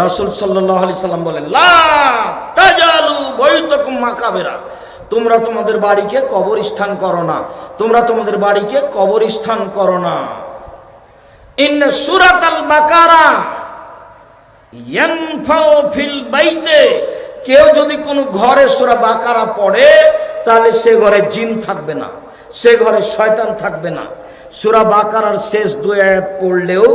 রাসুল সাল্লাহ আলি সাল্লাম বলেন, লা তাজালু বৈতকুম মাকাবেরা। তোমরা তোমাদের বাড়িকে কবরস্থান করো না। তোমরা তোমাদের বাড়িকে কবরস্থান করো না। ইন্না সুরাত বাকারা ফিল বাইতে। কেউ যদি কোনো ঘরে সুরা বাকারা পড়ে, তাহলে সে ঘরে জিন থাকবে না। সে ঘরে শয়তান থাকবে না। সুরা বাকারার শেষ দুই আয়াত পড়লেও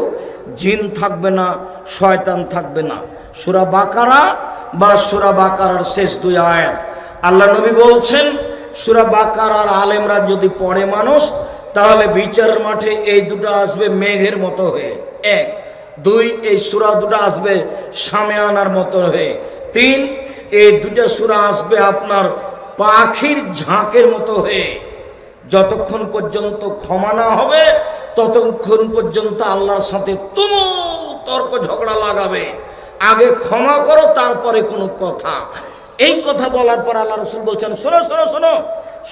জিন থাকবে না, শয়তান থাকবে না। সুরা বাকারা বা সুরা বাকারার শেষ দুই আয়াত। আল্লাহ নবী বলছেন, সুরা বাকারার আলেমরা যদি পড়ে মানুষ, তাহলে বিচারের মাঠে এই দুটো আসবে মেঘের মতো হয়ে। এক। দুই, এই সুরা দুটো আসবে সামে আনার মতো হয়ে। তিন, এই দুটো সুরা আসবে আপনার পাখির ঝাঁকের মতো হয়ে। যতক্ষণ পর্যন্ত ক্ষমা না হবে, ততক্ষণ পর্যন্ত আল্লাহর সাথে তুমুল তর্ক ঝগড়া লাগাবে। আগে ক্ষমা করো, তারপরে কোনো কথা। এই কথা বলার পর আল্লাহ রসুল বলছেন, শোনো শোনো শোনো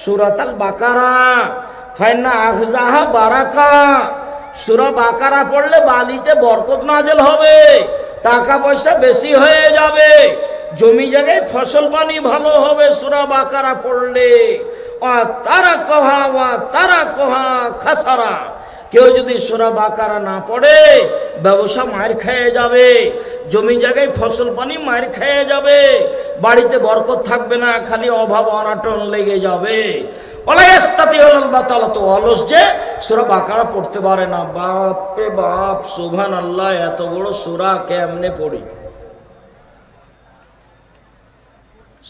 সুরাতাল বাকারা ফাইনা আখজাহা বারাকা, সুরা বাকারা পড়লে বালিতে বরকত নাজেল হবে টাকা পয়সা বেশি হয়ে যাবে, জমি জায়গায় ফসল পানি ভালো হবে, সুরা বাকারা পড়লে। তারা কহা ওয়া তারা কহা খাসারা। কেউ যদি সোরা বাকারা না পড়ে, ব্যবসা মায়ের খেয়ে যাবে, জমি জায়গায় ফসল পানি মায়ের খেয়ে যাবে, বাড়িতে বরকত থাকবে না, খালি অভাব অনাটন লেগে যাবে। অলায়াস্তাতি হলাল বা তালা তো অলস যে সুরা বাকারা পড়তে পারে না। বাপ রে বাপ সুভান আল্লাহ এত বড় সুরা কেমনে পড়ি?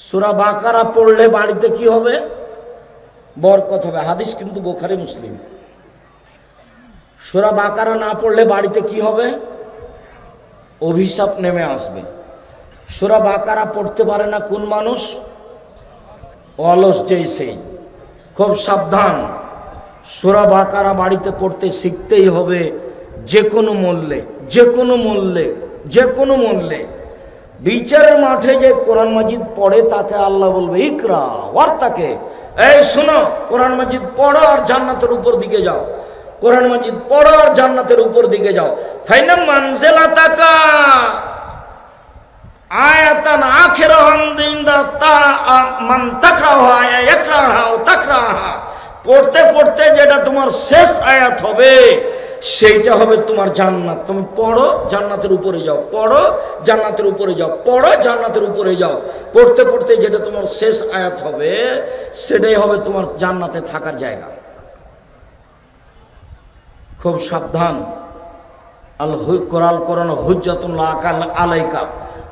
সুরা বাকারা পড়লে বাড়িতে কি হবে? বরকত হবে। হাদিস কিন্তু বোখারি মুসলিম। সোরা বাকারা না পড়লে বাড়িতে কি হবে? অভিশাপ নেমে আসবে। সোরা বাকারা পড়তে পারে না কোন মানুষ? অলস যেই সেই। খুব সাবধান। সোরা বাকারা বাড়িতে পড়তে শিখতেই হবে যে কোনো মূল্যে যে কোনো মূল্যে যে কোনো মূল্যে। বিচারের মাঠে যে কোরআন মাজিদ পড়ে, তাকে আল্লাহ বলবে, ইকরা, ওয়ার তাকে। এই শোনো, কোরআন মসজিদ পড়ো আর জান্নাতের উপর দিকে যাও। কোরআন মসজিদ পড়ো আর জান্নাতের উপর দিকে যাও। ফাইনাম মানজেলা তাকা। আয়াতান আখিরাহাম দিনদা তা মান তাকরাহা, আয়া ইয়াকরাহা ও পড়তে পড়তে যেটা তোমার শেষ আয়াত হবে। সেইটা হবে তোমার জান্নাত। তুমি পড়ো, জান্নাতের উপরে যাও। পড়ো, জান্নাতের উপরে যাও। পড়ো, জান্নাতের উপরে যাও। পড়তে পড়তে যেটা তোমার শেষ আয়াত হবে, সেটাই হবে তোমার জান্নাতে থাকার জায়গা। খুব সাবধান। আল কোরআন কোরআন হুজ্জাতুল্লাহ আকাল আলাইকা।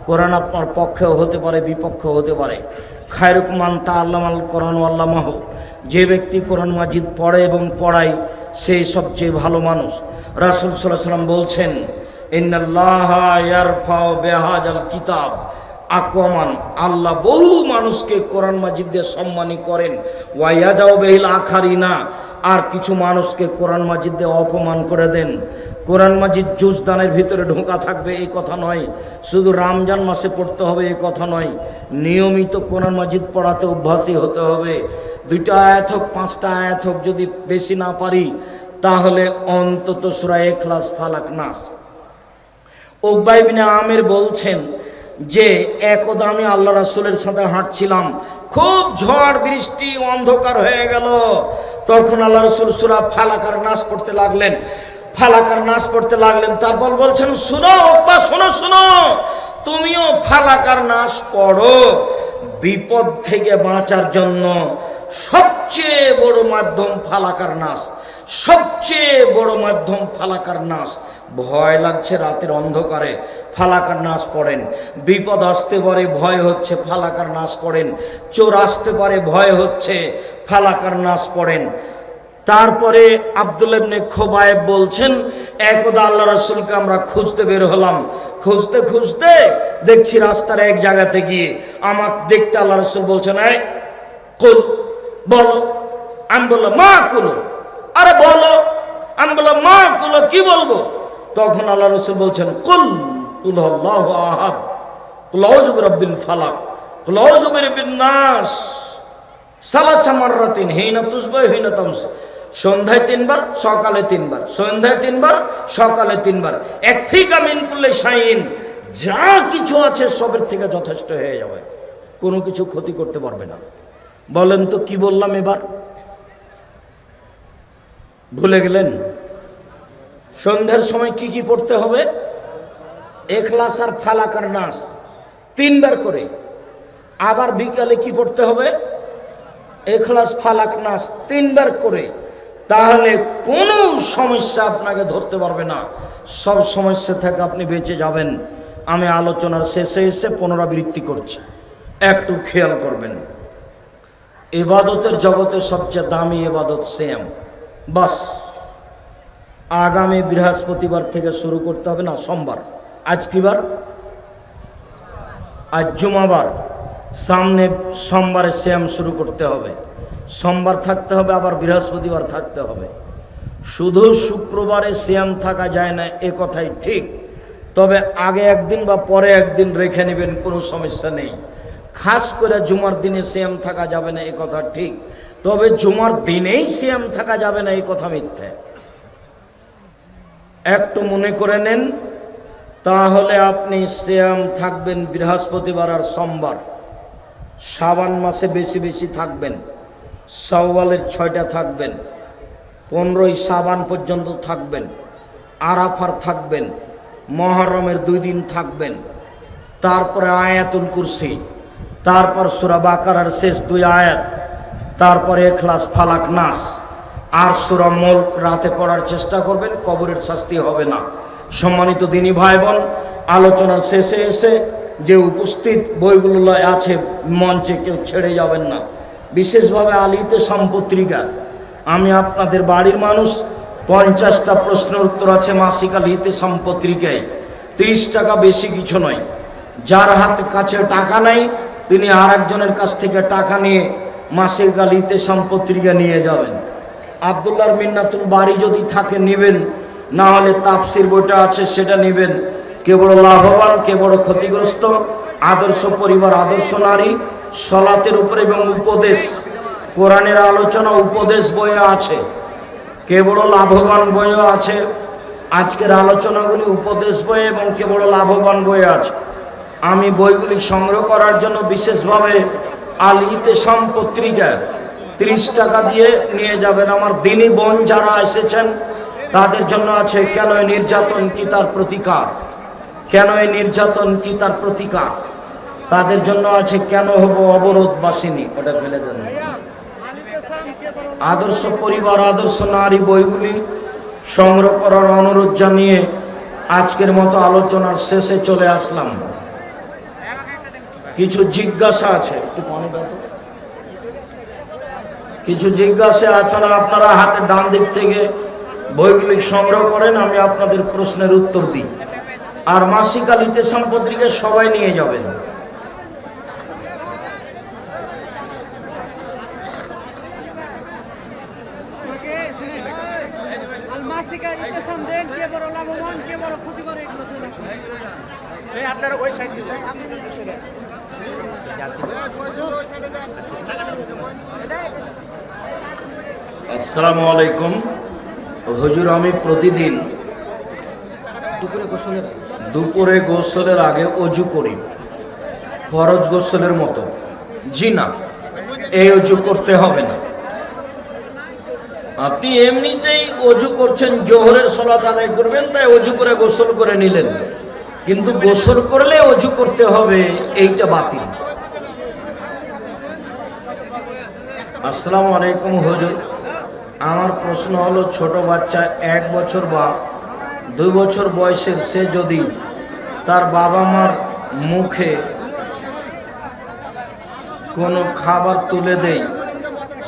কোরআন আপনার পক্ষেও হতে পারে, বিপক্ষেও হতে পারে। খায়রুকমান তা আল্লাহ আল কোরআন আল্লামাহ যে ব্যক্তি কোরআন মাজিদ পড়ে এবং পড়ায়, সে সবচেয়ে ভালো মানুষ। রাসুল সাল্লাহ সাল্লাম বলছেন কিতাব। আকমান আল্লাহ বহু মানুষকে কোরআন মাজিদ সম্মানী করেন। ওয়াইয়াজাও বেহিল আখারি না আর কিছু মানুষকে কোরআন মাজিদ অপমান করে দেন। কোরআন মাজিদ জুজদানের ভিতরে ঢোকা থাকবে, এই কথা নয়। শুধু রমজান মাসে পড়তে হবে, এই কথা নয়। নিয়মিত কোরআন মাজিদ পড়াতে অভ্যাসী হতে হবে। দুইটা আয়াত হোক, পাঁচটা আয়াত হোক, যদি বেশি না পারি, তাহলে অন্তত সুরা এখলাস ফালাক, নাস। ওকবাইবিনে আমের বলছেন যে একদা আমি আল্লাহ রাসুলের সাথে হাঁটছিলাম। খুব ঝড়, বৃষ্টি, অন্ধকার হয়ে গেল। তখন আল্লাহ রসুল সুরা ফালাকার নাচ পড়তে লাগলেন। ফালাকার নাচ পড়তে লাগলেন, তারপর বলছেন, শুনো ওকবা শোনো শোনো, তুমিও ফালাকার নাচ পড়ো। বিপদ থেকে বাঁচার জন্য সবচেয়ে বড় মাধ্যম ফালাকার নাচ, সবচেয়ে বড় মাধ্যম ফালাকার নাচ। ভয় লাগছে রাতের অন্ধকারে, ফালাকার নাচ পড়েন। বিপদ আসতে পারে, ভয় হচ্ছে, ফালাকার নাচ পড়েন। চোর আসতে পারে, ভয় হচ্ছে, ফালাকার নাচ পড়েন। তারপরে আব্দুল ইবনে খোবায়েব বলছেন একদা আল্লাহ রাসূলকে আমরা খুঁজতে বের হলাম। খুঁজতে খুঁজতে দেখছি রাস্তার এক জায়গাতে গিয়ে আমার দেখতে আল্লাহ রসুল বলছেন, এই, কুল, বলো। আমি বললাম, মা কুলো। আরে বলো। আমি বললাম, মা কুলো, কি বলব? তখন আল্লাহ রসুল বলছেন, কুল কুল আহাদ। ফালাক। নাস। সন্ধ্যায় তিনবার, সকালে তিনবার। সন্ধ্যায় তিনবার, সকালে তিনবার। এক ফিকা মিন করলে শাইন যা কিছু আছে সবের থেকে যথেষ্ট হয়ে যাবে। কোনো কিছু ক্ষতি করতে পারবে না। বলেন তো, কি বললাম এবার? ভুলে গেলেন? সন্ধ্যার সময় কি কি পড়তে হবে? এখলাস আর ফালাকার নাস। তিনবার করে। আবার বিকালে কি পড়তে হবে? এখলাস, ফালাক, নাস তিনবার করে। তাহলে কোনো সমস্যা আপনাকে ধরতে পারবে না। সব সমস্যা থেকে আপনি বেঁচে যাবেন। আমি আলোচনার শেষে এসে পুনরাবৃত্তি করছি। একটু খেয়াল করবেন। এবাদতের জগতে সবচেয়ে দামি এবাদত সেম বাস। আগামী বৃহস্পতিবার থেকে শুরু করতে হবে না, সোমবার। আজ কিবার আজ জুমাবার। সামনে সোমবারে শ্যাম শুরু করতে হবে। সোমবার থাকতে হবে, আবার বৃহস্পতিবার থাকতে হবে। শুধু শুক্রবারে শ্যাম থাকা যায় না, এ কথাই ঠিক। তবে আগে একদিন বা পরে একদিন রেখে নেবেন, কোনো সমস্যা নেই। খাস করে জুমার দিনে শ্যাম থাকা যাবে না, এ কথা ঠিক। তবে জুমার দিনেই শ্যাম থাকা যাবে না এই কথা মিথ্যে। একটু মনে করে নেন, তাহলে আপনি শ্যাম থাকবেন বৃহস্পতিবার আর সোমবার। শ্রাবণ মাসে বেশি বেশি থাকবেন। সওয়ালের ছয়টা থাকবেন, পনেরোই সাবান পর্যন্ত থাকবেন, আরাফার থাকবেন, মহরমের দুই দিন থাকবেন। তারপরে আয়াতুল কুরসি, তারপর সুরা বাকারার শেষ দুই আয়াত, তারপরে এখলাস ফালাক নাস। আর সুরা মুল্ক রাতে পড়ার চেষ্টা করবেন, কবরের শাস্তি হবে না। সম্মানিত দিনী ভাই বোন আলোচনার শেষে এসে যে উপস্থিত বইগুলো আছে, মঞ্চে কেউ ছেড়ে যাবেন না। বিশেষভাবে আলিতে সম্পত্রিকা। আমি আপনাদের বাড়ির মানুষ, পঞ্চাশটা প্রশ্নের উত্তর আছে মাসিক আলিতে সম্পত্রিকায়। তিরিশ টাকা বেশি কিছু নয়। যার হাতে কাছে টাকা নাই, তিনি আর একজনের কাছ থেকে টাকা নিয়ে মাসিক আলিতে সম্পত্রিকা নিয়ে যাবেন। আবদুল্লার মিন্নাতুল বাড়ি যদি থাকে নেবেন, না হলে তাপসির বইটা আছে সেটা নেবেন। কে বড় লাভবান, কে বড় ক্ষতিগ্রস্ত, আদর্শ পরিবার, আদর্শ নারী সলাতের উপরে এবং উপদেশ। কোরআনের আলোচনা, উপদেশ বইয়ে আছে। কে বড় লাভবান বইও আছে। আজকের আলোচনাগুলি উপদেশ বই এবং কে বড় লাভবান বই আছে। আমি বইগুলি সংগ্রহ করার জন্য বিশেষভাবে আল ইতেসাম পত্রিকা তিরিশ টাকা দিয়ে নিয়ে যাবেন। আমার দিনী বোন যারা এসেছেন, তাদের জন্য আছে, কেন নির্যাতন কি তার প্রতিকার? কেন এই নির্যাতন কি তার প্রতিকার? তাদের জন্য আছে, কেন হব অবরোধ বাসিনী ওটা ফেলে দেন। আদর্শ পরিবার, আদর্শ নারী বইগুলি সংগ্রহ করার অনুরোধ জানিয়ে আজকের মতো আলোচনার শেষে চলে আসলাম। কিছু জিজ্ঞাসা আছে, একটু পানি। কিছু জিজ্ঞাসা আছে না, আপনারা হাতে ডান দিক থেকে বইগুলি সংগ্রহ করেন, আমি আপনাদের প্রশ্নের উত্তর দিই। আর মাসিক আলিতে সম্পত্তিকে সবাই নিয়ে যাবেন আলমাসিকা ইতেসাম দেন কে বড় লাভবান কে বড় ক্ষতি করে এগুলো শুনে এই আপনারা ওই সাইড দিলেন আসসালামু আলাইকুম হুজুর আমি প্রতিদিন দুপুরে গোসলের আগে অজু করি। ফরজ গোসলের মতো। জি না, এই অজু করতে হবে না। আপনি এমনিতেই অজু করছেন, জোহরের সলাত আদায় করবেন, তাই অজু করে গোসল করে নিলেন। কিন্তু গোসল করলে অজু করতে হবে, এইটা বাতিল। আসসালামু আলাইকুম হুজুর। আমার প্রশ্ন হলো, ছোট বাচ্চা এক বছর বা দুই বছর বয়সের সে যদি তার বাবা মার মুখে কোনো খাবার তুলে দেয়,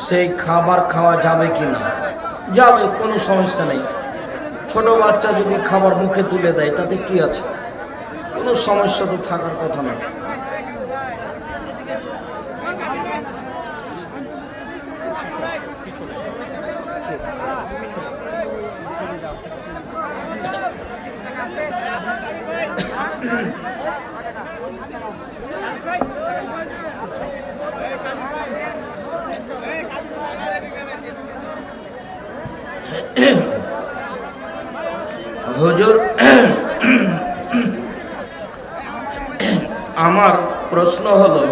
সেই খাবার খাওয়া যাবে কি না? যাবে, কোনো সমস্যা নেই। ছোট বাচ্চা যদি খাবার মুখে তুলে দেয়, তাতে কি আছে? কোনো সমস্যা তো থাকার কথা না। হুজুর, আমার প্রশ্ন হলো,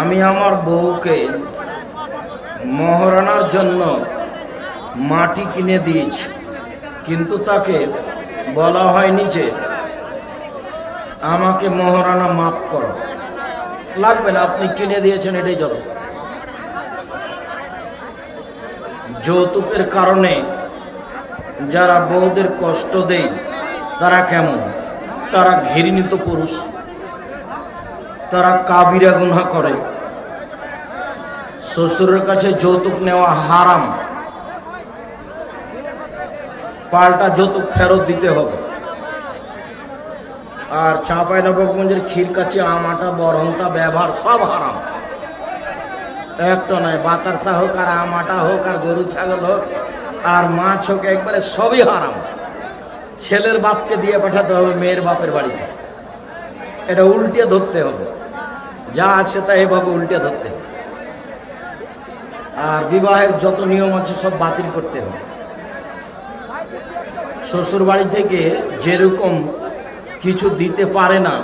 আমি আমার বউকে মহারানার জন্য মাটি কিনে দিয়েছি, কিন্তু তাকে বলা হয়নি যে আমাকে মহারানা মাফ করো। লাগবে না, আপনি কিনে দিয়েছেন, এটাই যত। যৌতুকের কারণে যারা বউদের কষ্ট দেয়, তারা কেমন? তারা ঘৃণিত পুরুষ। তারা কাবিরা গুনা করে। শ্বশুরের কাছে যৌতুক নেওয়া হারাম। পাল্টা যৌতুক ফেরত দিতে হবে। আর চাঁপাই নবগঞ্জের ক্ষীর কাছে আমাটা বরহন্তা ব্যবহার সব হারাম। একটা নয় বাতারসা হোক আর আমাটা হোক আর গরু, ছাগল হোক আর মাছ হোক, একবারে সবই হারাম। ছেলের বাপকে দিয়ে পাঠাতে হবে, মেয়ের বাপের বাড়িতে। এটা উল্টে ধরতে হবে। যা আছে তা এভাবে উল্টে ধরতে হবে। আর বিবাহের যত নিয়ম আছে সব বাতিল করতে হবে। শ্বশুর বাড়ি থেকে যেরকম কিছু দিতে পারে না।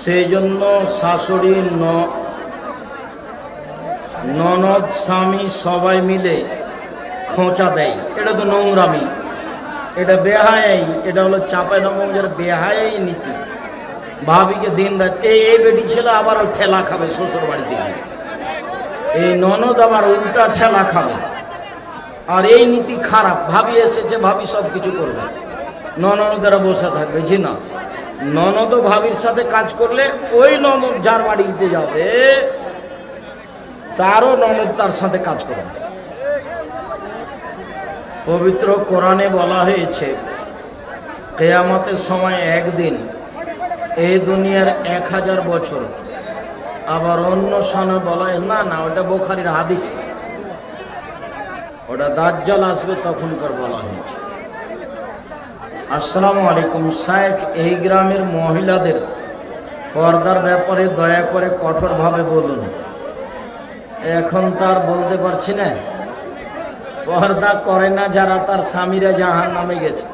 সেই জন্য শাশুড়ি ননদ, স্বামী সবাই মিলে খোঁচা দেয়। এটা তো নোংরামি। এটা বেহায়াই। এটা হলো চাঁপাই নবঙ্গের বেহায়াই নীতি। ভাবিকে দিন রাত, এই এই বেটি ছেলে আবার ওই ঠেলা খাবে শ্বশুর বাড়িতে এই ননদ আবার উল্টা ঠেলা খাবে। আর এই নীতি খারাপ। ভাবি এসেছে, ভাবি সব কিছু করবে। ননদেরা বসে থাকবে জি না? ননদ ভাবির সাথে কাজ করলে ওই ননদ যার বাড়িতে যাবে, তারও ননদ তার সাথে কাজ করবে। পবিত্র কোরআনে বলা হয়েছে, কেয়ামতের সময় একদিন এই দুনিয়ার এক হাজার বছর, আবার অন্য সনে বলা, না না, ওটা বোখারির হাদিস। ওটা দাজ্জাল আসবে তখনকার বলা হয়েছে। আসসালামু আলাইকুম শায়েখ, এই গ্রামের মহিলাদের পর্দার ব্যাপারে দয়া করে কঠোরভাবে বলুন। এখন তার বলতে পারছি না। পর্দা করে না যারা তার স্বামীরা জাহান নামে গেছে।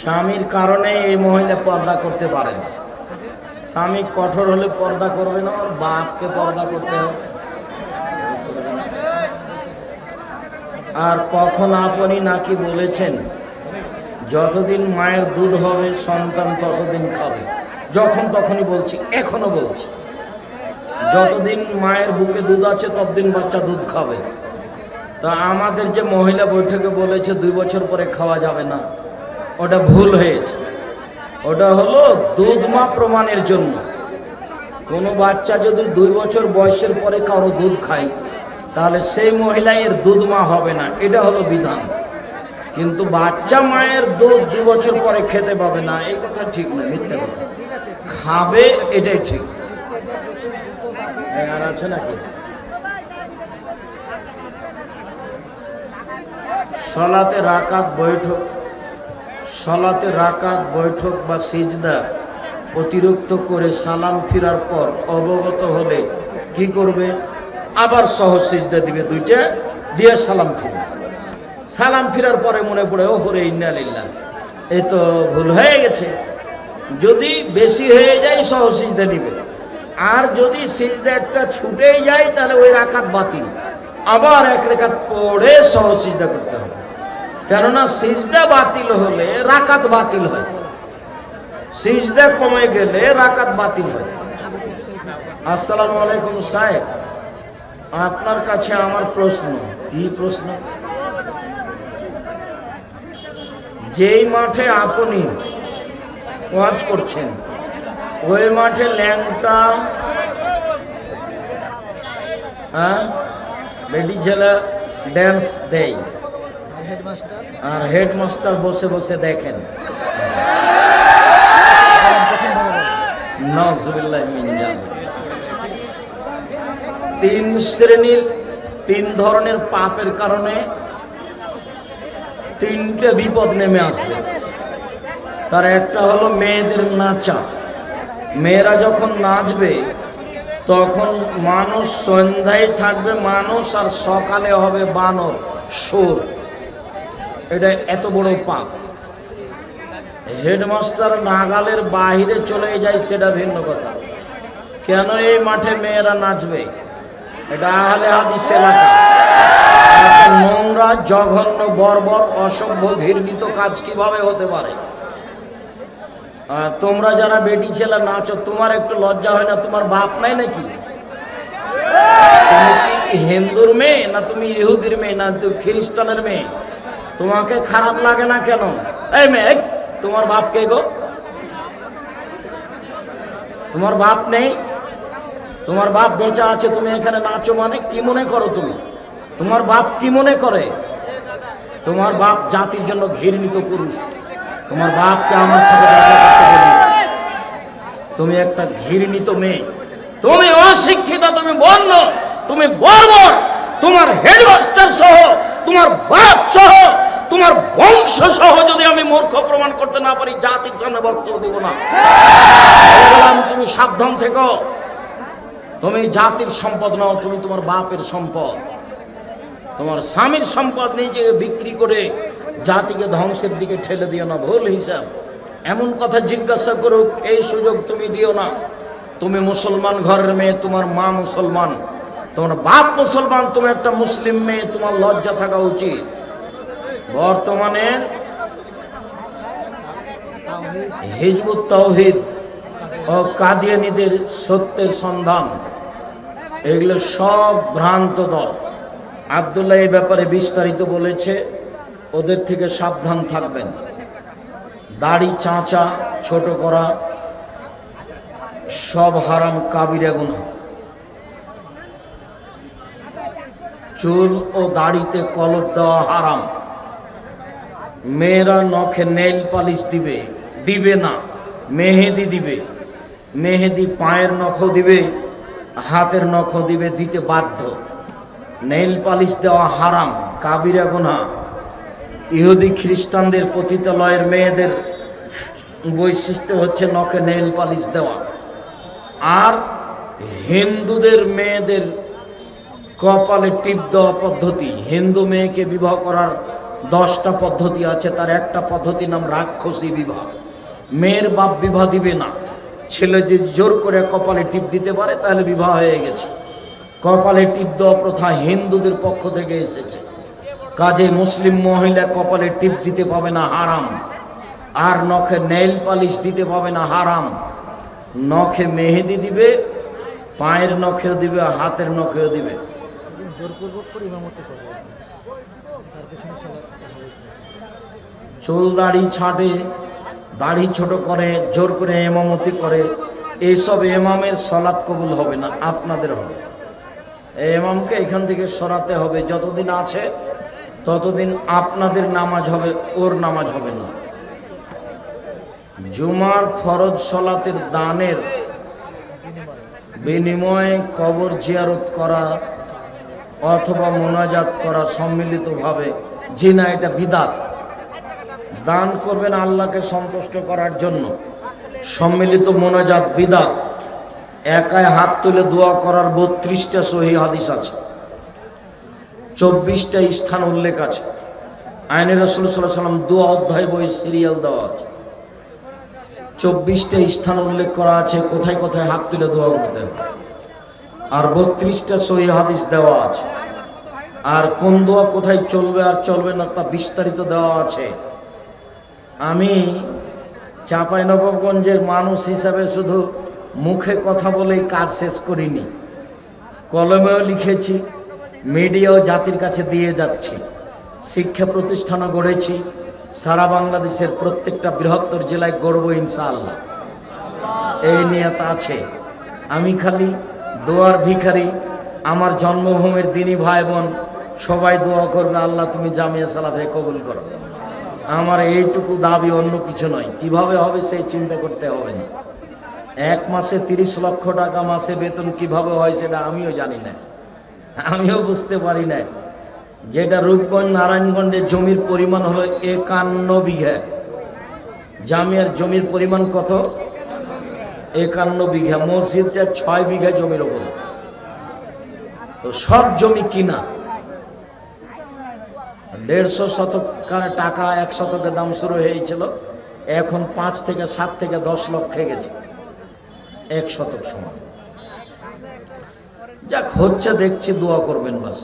স্বামীর কারণে এই মহিলা পর্দা করতে পারে না। স্বামী কঠোর হলে পর্দা করবে না, ওর বাপকে পর্দা করতে হবে। আর কখন আপনি নাকি বলেছেন যতদিন মায়ের দুধ হবে, সন্তান ততদিন খাবে। যখন তখনই বলছি এখনও বলছি। যতদিন মায়ের বুকে দুধ আছে, ততদিন বাচ্চা দুধ খাবে। তা আমাদের যে মহিলা বৈঠকে বলেছে, দুই বছর পরে খাওয়া যাবে না। ওটা ভুল হয়েছে। ওটা হলো দুধ মা প্রমাণের জন্য। কোনো বাচ্চা যদি দুই বছর বয়সের পরে কারও দুধ খায়, তাহলে সেই মহিলা এর দুধ মা হবে না। এটা হলো বিধান। কিন্তু বাচ্চা মায়ের দুধ দু বছর পরে খেতে পাবে না, এই কথা ঠিক নয় মিথ্যা কথা। খাবে এটাই ঠিক। আর আছে নাকি? সলাতে রাকাত বৈঠক, সলাতে রাকাত বৈঠক বা সিজদা অতিরিক্ত করে সালাম ফিরার পর অবগত হলে কি করবে? আবার সহজ সিজদা দিবে দুইটা, দিয়ে সালাম ফিরবে। সালাম ফিরার পরে মনে পড়ে ও হরে ইন্নালিল্লাহ এই তো ভুল হয়ে গেছে। যদি বেশি হয়ে যায়, সহ সিজদা নিবে। আর যদি সিজদা একটা ছুটে যায়, তাহলে ওই রাকাত বাতিল। আবার এক রেখাত পড়ে সহ সিজদা করতে হবে। কেননা সিজদা বাতিল হলে রাকাত বাতিল হয়। সিজদা কমে গেলে রাকাত বাতিল হয়। আসসালামু আলাইকুম, সাহেব। আপনার কাছে আমার প্রশ্ন, কি প্রশ্ন? যেই মাঠে আপনি ওয়াজ করছেন, ওই মাঠে ল্যাংটা হ্যাঁ? লেডি ছেলে ড্যান্স দেয়। আর হেডমাস্টার বসে বসে দেখেন। তিন শ্রেণির, তিন ধরনের পাপের কারণে তিনটে বিপদ নেমে আসবে তার একটা হলো মেয়েদের নাচা। মেয়েরা যখন নাচবে, তখন মানুষ সন্ধ্যায় থাকবে, মানুষ আর সকালে হবে বানর সুর এটা এত বড় পাপ। হেডমাস্টার নাগালের বাহিরে চলে যায়, সেটা ভিন্ন কথা। কেন এই মাঠে মেয়েরা নাচবে? এটা আহলে হাদিস এলাকা জঘন্য বর্বর অসভ্য ঘৃণিত কাজ কীভাবে হতে পারে? তোমরা যারা বেটি ছেলে নাচো, তোমার একটু লজ্জা হয় না? তোমার বাপ নাই নাকি? হিন্দুর মেয়ে না তুমি ইহুদির মেয়ে না খ্রিস্টানের মেয়ে? তোমাকে খারাপ লাগে না কেন? এই মেয়ে তোমার বাপ কে গো? তোমার বাপ নেই? তোমার বাপ বেঁচা আছে, তুমি এখানে নাচো মানে? কি মনে করো তুমি? তোমার বাপ কি মনে করে? তোমার বাপ জাতির জন্য ঘৃণিত পুরুষ। তোমার বাপকে আমার সাথে তুমি একটা ঘৃণিত মেয়ে। তুমি অশিক্ষিত, তুমি বন্য, তুমি বর্বর, তোমার হেডমাস্টার সহ, তোমার বাপ সহ, তোমার বংশ সহ যদি আমি মূর্খ প্রমাণ করতে না পারি, জাতির সামনে বক্তব্য দিব না। তুমি সাবধান থেকো। তুমি জাতির সম্পদ নাও, তুমি তোমার বাপের সম্পদ। তোমার স্বামীর সম্পদ নিজে বিক্রি করে জাতিকে ধ্বংসের দিকে ঠেলে দিও না, ভুল হিসাব। এমন কথা জিজ্ঞাসা করুক, এই সুযোগ তুমি দিও না। তুমি মুসলমান ঘরের মেয়ে, তোমার মা মুসলমান। তোমার বাপ মুসলমান, তুমি একটা মুসলিম মেয়ে, তোমার লজ্জা থাকা উচিত। বর্তমানে হিজবুত তৌহিদ ও কাদিয়ানিদের সত্যের সন্ধান। এগুলো সব ভ্রান্ত দল। আবদুল্লাহ এই ব্যাপারে বিস্তারিত বলেছে, ওদের থেকে সাবধান থাকবেন। দাড়ি, চাঁচা, ছোট করা, সব হারাম কাবিরা গুনাহ। চুল ও দাড়িতে কলপ দেওয়া হারাম। মেয়েরা নখে নেল পালিশ দিবে দিবে না, মেহেদি দিবে, মেহেদি পায়ের নখও দিবে, হাতের নখও দিবে, দিতে বাধ্য। নেল পালিশ দেওয়া হারাম, কাবিরা গুনা ইহুদি খ্রিস্টানদের পতিতালয়ের মেয়েদের বৈশিষ্ট্য হচ্ছে নখে নেইল পালিশ দেওয়া। আর হিন্দুদের মেয়েদের কপালে টিপ দেওয়া পদ্ধতি, হিন্দু মেয়েকে বিবাহ করার দশটা পদ্ধতি আছে, তার একটা পদ্ধতি নাম রাক্ষসী বিবাহ। মেয়ের বাপ বিবাহ দিবে না ছেলে যদি জোর করে কপালে টিপ দিতে পারে, তাহলে বিবাহ হয়ে গেছে। কপালে টিপ দেওয়া প্রথা হিন্দুদের পক্ষ থেকে এসেছে। কাজে মুসলিম মহিলা কপালে টিপ দিতে পাবে না, হারাম। আর নখে নেইল পালিশ দিতে পাবে না, হারাম। নখে মেহেদি দিবে, পায়ের নখেও দিবে, হাতের নখেও দিবে। চুল দাড়ি ছাটে, দাড়ি ছোট করে, জোর করে এমামতি করে। এইসব এমামের সলাৎ কবুল হবে না, আপনাদের হবে। এমামকে এখান থেকে সরাতে হবে। যতদিন আছে, ততদিন আপনাদের নামাজ হবে, ওর নামাজ হবে না। জুমার ফরজ সলাতের দানের বিনিময়ে কবর জিয়ারত করা অথবা মোনাজাত করা সম্মিলিতভাবে জি না এটা বিদাত। দান করবেন আল্লাহকে সন্তুষ্ট করার জন্য। সম্মিলিত মোনাজাত বিদাত। একায় হাত তুলে দোয়া করার বত্রিশটা সহি হাদিস আছে। চব্বিশটা স্থান উল্লেখ আছে। আইনের রসুল সাল্লাম দোয়া অধ্যায় বই সিরিয়াল দেওয়া আছে। চব্বিশটা স্থান উল্লেখ করা আছে, কোথায় কোথায় হাত তুলে দোয়া করতে হবে। আর বত্রিশটা সহি হাদিস দেওয়া আছে। আর কোন দোয়া কোথায় চলবে আর চলবে না তা বিস্তারিত দেওয়া আছে। আমি চাঁপাই নবাবগঞ্জের মানুষ হিসাবে শুধু মুখে কথা বলেই কাজ শেষ করিনি। কলমেও লিখেছি, মিডিয়াও জাতির কাছে দিয়ে যাচ্ছি। শিক্ষা প্রতিষ্ঠানও গড়েছি, সারা বাংলাদেশের প্রত্যেকটা বৃহত্তর জেলায় গড়ব ইনশাআল্লাহ। এই নিয়ত আছে। আমি খালি দোয়ার ভিখারি, আমার জন্মভূমির দিনী ভাই বোন সবাই দোয়া করবে, আল্লাহ তুমি জামিয়া সালাফে কবুল করো। আমার এইটুকু দাবি অন্য কিছু নয়। কীভাবে হবে সেই চিন্তা করতে হবে না। এক মাসে তিরিশ লক্ষ টাকা মাসে বেতন কীভাবে হয় সেটা আমিও জানি না। আমিও বুঝতে পারি না। যেটা রূপগঞ্জ নারায়ণগঞ্জের জমির পরিমাণ হলো একান্ন বিঘা। জামিয়ার জমির পরিমাণ কত? একান্ন বিঘা। মসজিদটা ছয় বিঘা জমির ওপর তো সব জমি কিনা? দেড়শো শতক টাকা, এক শতকের দাম শুরু হয়েছিল। এখন পাঁচ থেকে সাত থেকে দশ লক্ষে গেছে। এক শতক সমান। যাক হচ্ছে দেখছি দোয়া করবেন বাস।